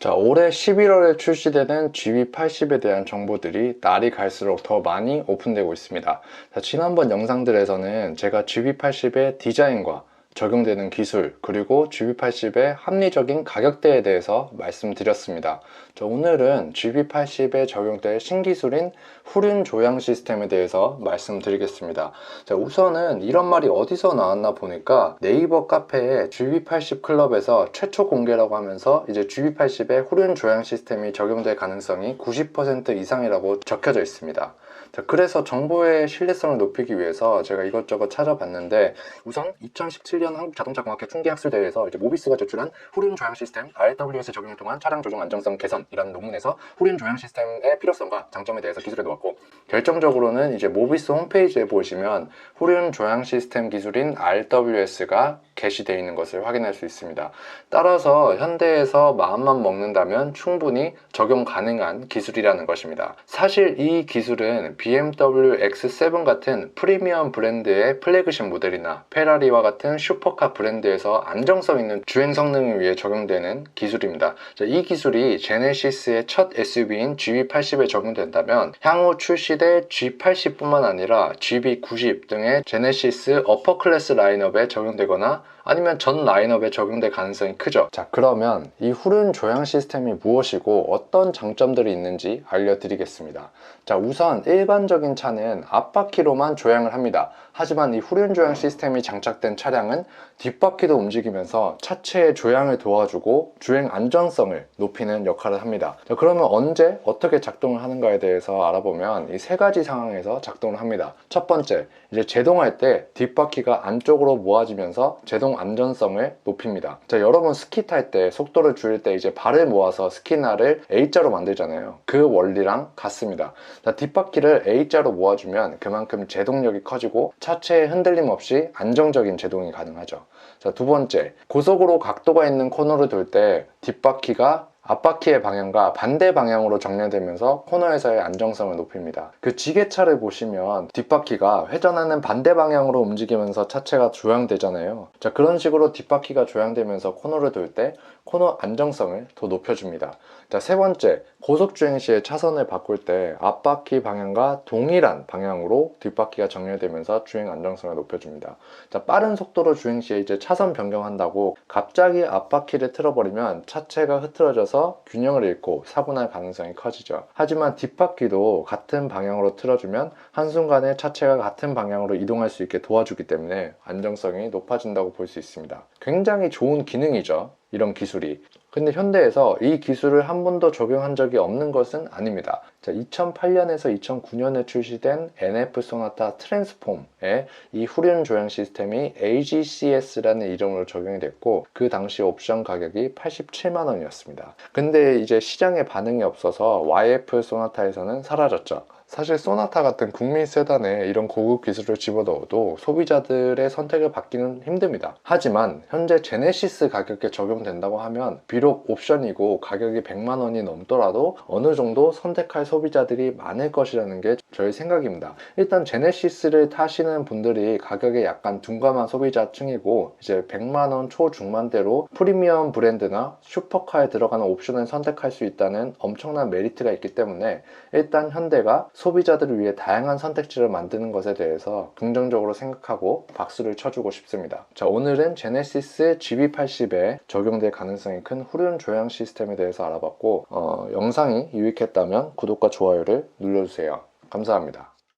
자, 올해 11월에 출시되는 GB80에 대한 정보들이 날이 갈수록 더 많이 오픈되고 있습니다. 자, 지난번 영상들에서는 제가 GB80의 디자인과 적용되는 기술 그리고 GB80의 합리적인 가격대에 대해서 말씀드렸습니다. 자, 오늘은 GB80에 적용될 신기술인 후륜 조향 시스템에 대해서 말씀드리겠습니다. 자, 우선은 이런 말이 어디서 나왔나 보니까 네이버 카페에 GB80 클럽에서 최초 공개라고 하면서 이제 GB80에 후륜 조향 시스템이 적용될 가능성이 90% 이상이라고 적혀져 있습니다. 자, 그래서 정보의 신뢰성을 높이기 위해서 제가 이것저것 찾아봤는데 우선 2017년 한국자동차공학회 총계학술대회에서 이제 모비스가 제출한 후륜 조향 시스템 RWS 적용을 통한 차량 조종 안정성 개선이라는 논문에서 후륜 조향 시스템의 필요성과 장점에 대해서 기술을 놓았고 결정적으로는 이제 모비스 홈페이지에 보시면 후륜 조향 시스템 기술인 RWS가 게시되어 있는 것을 확인할 수 있습니다. 따라서 현대에서 마음만 먹는다면 충분히 적용 가능한 기술이라는 것입니다. 사실 이 기술은 BMW X7 같은 프리미엄 브랜드의 플래그십 모델이나 페라리와 같은 슈퍼카 브랜드에서 안정성 있는 주행 성능을 위해 적용되는 기술입니다. 자, 이 기술이 제네시스의 첫 SUV인 GB80에 적용된다면 향후 출시될 G80뿐만 아니라 GB90 등의 제네시스 어퍼 클래스 라인업에 적용되거나 아니면 전 라인업에 적용될 가능성이 크죠. 자, 그러면 이 후륜 조향 시스템이 무엇이고 어떤 장점들이 있는지 알려드리겠습니다. 자, 우선 일반적인 차는 앞바퀴로만 조향을 합니다. 하지만 이 후륜 조향 시스템이 장착된 차량은 뒷바퀴도 움직이면서 차체의 조향을 도와주고 주행 안전성을 높이는 역할을 합니다. 자, 그러면 언제 어떻게 작동을 하는가에 대해서 알아보면 이 세 가지 상황에서 작동을 합니다. 첫 번째, 이제 제동할 때 뒷바퀴가 안쪽으로 모아지면서 제동 안전성을 높입니다. 자, 여러분 스키 탈 때 속도를 줄일 때 이제 발을 모아서 스키날을 A자로 만들잖아요. 그 원리랑 같습니다. 자, 뒷바퀴를 A자로 모아주면 그만큼 제동력이 커지고 차체에 흔들림 없이 안정적인 제동이 가능하죠. 자, 두 번째, 고속으로 각도가 있는 코너를 돌 때 뒷바퀴가 앞바퀴의 방향과 반대 방향으로 정렬되면서 코너에서의 안정성을 높입니다. 그 지게차를 보시면 뒷바퀴가 회전하는 반대 방향으로 움직이면서 차체가 조향되잖아요. 자, 그런 식으로 뒷바퀴가 조향되면서 코너를 돌 때 코너 안정성을 더 높여줍니다. 자, 세 번째, 고속 주행 시에 차선을 바꿀 때 앞바퀴 방향과 동일한 방향으로 뒷바퀴가 정렬되면서 주행 안정성을 높여줍니다. 자, 빠른 속도로 주행 시에 이제 차선 변경한다고 갑자기 앞바퀴를 틀어버리면 차체가 흐트러져서 균형을 잃고 사고 날 가능성이 커지죠. 하지만 뒷바퀴도 같은 방향으로 틀어주면 한순간에 차체가 같은 방향으로 이동할 수 있게 도와주기 때문에 안정성이 높아진다고 볼 수 있습니다. 굉장히 좋은 기능이죠. 이런 기술이. 근데 현대에서 이 기술을 한 번도 적용한 적이 없는 것은 아닙니다. 자, 2008년에서 2009년에 출시된 NF 소나타 트랜스폼의 이 후륜 조향 시스템이 AGCS라는 이름으로 적용이 됐고 그 당시 옵션 가격이 87만 원이었습니다. 근데 이제 시장에 반응이 없어서 YF 소나타에서는 사라졌죠. 사실 소나타 같은 국민 세단에 이런 고급 기술을 집어넣어도 소비자들의 선택을 받기는 힘듭니다. 하지만 현재 제네시스 가격에 적용된다고 하면 비록 옵션이고 가격이 100만 원이 넘더라도 어느 정도 선택할 소비자들이 많을 것이라는 게 저의 생각입니다. 일단 제네시스를 타시는 분들이 가격에 약간 둔감한 소비자층이고 이제 100만 원 초중반대로 프리미엄 브랜드나 슈퍼카에 들어가는 옵션을 선택할 수 있다는 엄청난 메리트가 있기 때문에 일단 현대가 소비자들을 위해 다양한 선택지를 만드는 것에 대해서 긍정적으로 생각하고 박수를 쳐주고 싶습니다. 자, 오늘은 제네시스 GB80에 적용될 가능성이 큰 후륜 조향 시스템에 대해서 알아봤고, 어, 영상이 유익했다면 구독과 좋아요를 눌러주세요. 감사합니다.